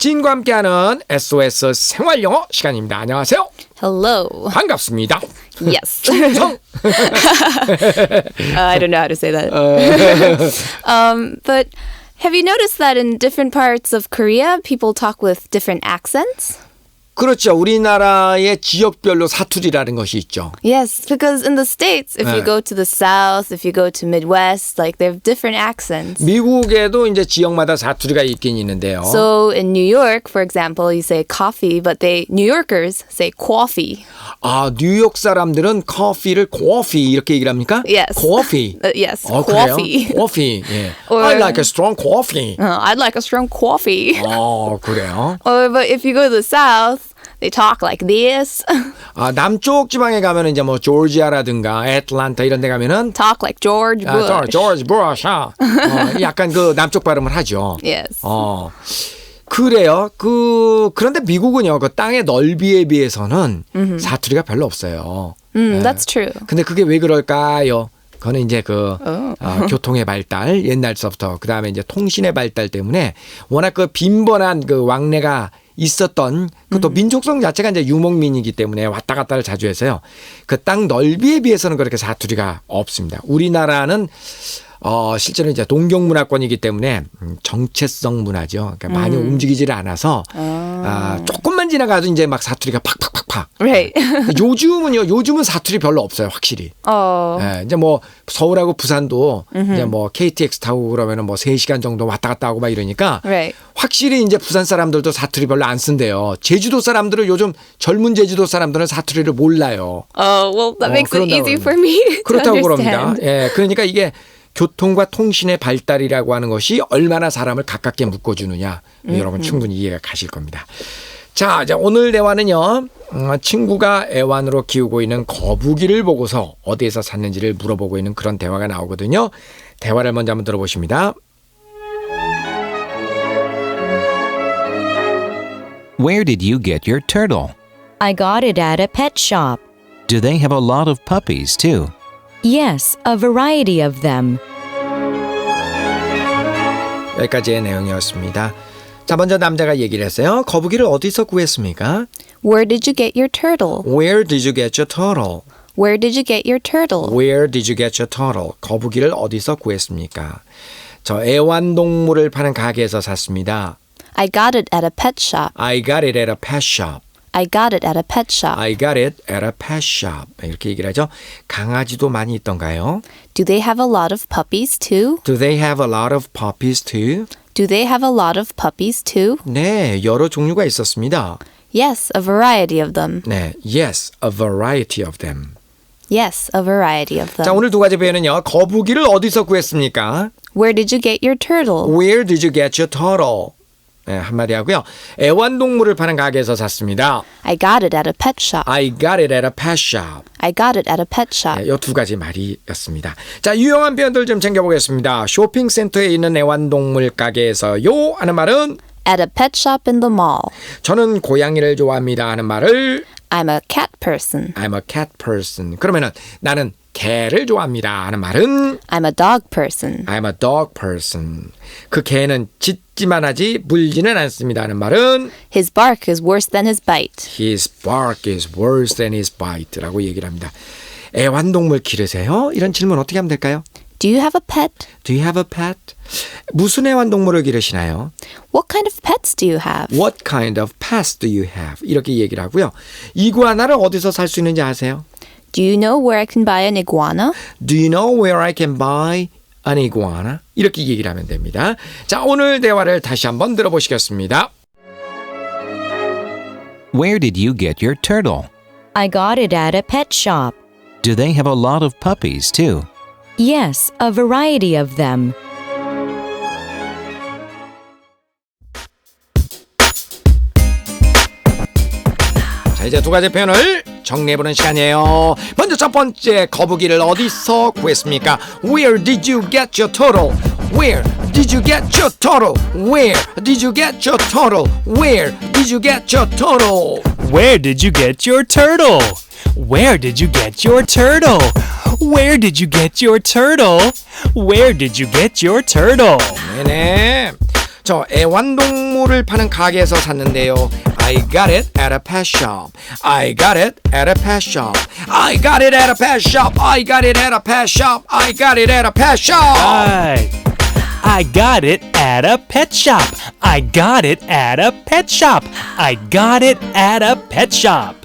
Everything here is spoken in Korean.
찐과 함께하는 SOS 생활 영어 시간입니다. 안녕하세요. Hello. 반갑습니다. Yes. uh, I don't know how to say that. um, but have you noticed that in different parts of Korea, people talk with different accents? 그렇죠. 우리나라의 지역별로 사투리라는 것이 있죠. Yes, because in the States, if you 네. go to the South, if you go to Midwest, like they have different accents. 미국에도 이제 지역마다 사투리가 있긴 있는데요. So in New York, for example, you say coffee, but they New Yorkers say coffee. 아 뉴욕 사람들은 커피를 coffee 이렇게 얘기를 합니까? Yes. coffee. Uh, yes, 어, coffee. 그래요? coffee. 예. Or- I like a strong coffee. Uh, I'd like a strong coffee. 어 그래요. Or but if you go to the South, they talk like this, 아 남쪽 지방에 가면 이제 뭐 조지아라든가 애틀란타 이런 데 가면은 talk like George 아, Bush. 저- 조지 부시 어, 약간 그 남쪽 발음을 하죠. Yes. 어. 그래요. 그 그런데 미국은요. 그 땅의 넓이에 비해서는 사투리가 별로 없어요. Mm, that's true. 근데 그게 왜 그럴까요? 그거는 이제 그 어, 교통의 발달 옛날서부터 그 다음에 이제 통신의 발달 때문에 워낙 그 빈번한 그 왕래가 있었던 그또 민족성 자체가 이제 유목민이기 때문에 왔다 갔다를 자주 해서요. 그 땅 넓이에 비해서는 그렇게 사투리가 없습니다. 우리나라는 어, 실제로 이제 동경 문화권이기 때문에 음, 정체성 문화죠. 그러니까 많이 움직이지를 않아서 아, 조금만 지나가도 이제 막 사투리가 팍팍팍팍. Right. 요즘은요. 요즘은 사투리 별로 없어요. 확실히. oh. 예, 이제 뭐 서울하고 부산도 이제 뭐 KTX 타고 그러면은 뭐 3시간 정도 왔다 갔다 하고 막 이러니까 Right. 확실히 이제 부산 사람들도 사투리 별로 안 쓴대요. 제주도 사람들은 요즘 젊은 제주도 사람들은 사투리를 몰라요. Oh, well, that 어, makes it 그런다고 easy for me to 그렇다고 그럽니다. understand. 예, 그러니까 이게 교통과 통신의 발달이라고 하는 것이 얼마나 사람을 가깝게 묶어주느냐 여러분 충분히 이해가 가실 겁니다. 자, 이제 오늘 대화는요. 음, 친구가 애완으로 키우고 있는 거북이를 보고서 어디에서 샀는지를 물어보고 있는 그런 대화가 나오거든요. 대화를 먼저 한번 들어보십니다. Where did you get your turtle? I got it at a pet shop. Do they have a lot of puppies too? Yes, a variety of them. 여기까지의 내용이었습니다. 자, 먼저 남자가 얘기를 했어요. 거북이를 어디서 구했습니까? Where did you get your turtle? Where did you get your turtle? Where did you get your turtle? Where did you get your turtle? 거북이를 어디서 구했습니까? 저 애완동물을 파는 가게에서 샀습니다. I got it at a pet shop. I got it at a pet shop. I got it at a pet shop. I got it at a pet shop. 이렇게 얘기를 하죠. 강아지도 많이 있던가요? Do they have a lot of puppies too? Do they have a lot of puppies too? Do they have a lot of puppies too? 네, 여러 종류가 있었습니다. Yes, a variety of them. 네, yes, a variety of them. Yes, a variety of 자, them. 오늘 두 가지 표현은요. 거북이를 어디서 구했습니까? Where did you get your turtle? Where did you get your turtle? 네, 한마디 하고요. 애완동물을 파는 가게에서 샀습니다. I got it at a pet shop. I got it at a pet shop. I got it at a pet shop. 이두 가지 말이었습니다. 자, 유용한 표현들 좀 챙겨보겠습니다. 쇼핑센터에 있는 애완동물 가게에서요 하는 말은 At a pet shop in the mall. 저는 고양이를 좋아합니다 하는 말을 I'm a cat person. I'm a cat person. 그러면은 나는 개를 좋아합니다 하는 말은 I'm a dog person. I'm a dog person. 그 개는 짖기만 하지 물지는 않습니다 하는 말은 His bark is worse than his bite. His bark is worse than his bite라고 얘기를 합니다. 애완동물 기르세요? 이런 질문 어떻게 하면 될까요? Do you have a pet? Do you have a pet? 무슨 애완동물을 기르시나요? What kind of pets do you have? What kind of pets do you have? 이렇게 얘기를 하고요. 이구아나를 어디서 살 수 있는지 아세요? Do you know where I can buy an iguana? Do you know where I can buy an iguana? 이렇게 얘기를 하면 됩니다. 자, 오늘 대화를 다시 한번 들어보시겠습니다. Where did you get your turtle? I got it at a pet shop. Do they have a lot of puppies too? Yes, a variety of them. 자, 이제 두 가지 표현을 정리해보는 시간이에요. 먼저 첫 번째, 거북이를 어디서 구했습니까? Where did you get your turtle? Where did you get your turtle? Where did you get your turtle? Where did you get your turtle? Where did you get your turtle? Where did you get your turtle? Where did you get your turtle? Where did you get your turtle? 네네. 저 애완동물을 파는 가게에서 샀는데요. I got it at a pet shop. I got it at a pet shop. I got it at a pet shop. I got it at a pet shop. I got it at a pet shop. Right. I got it at a pet shop. I got it at a pet shop. I got it at a pet shop.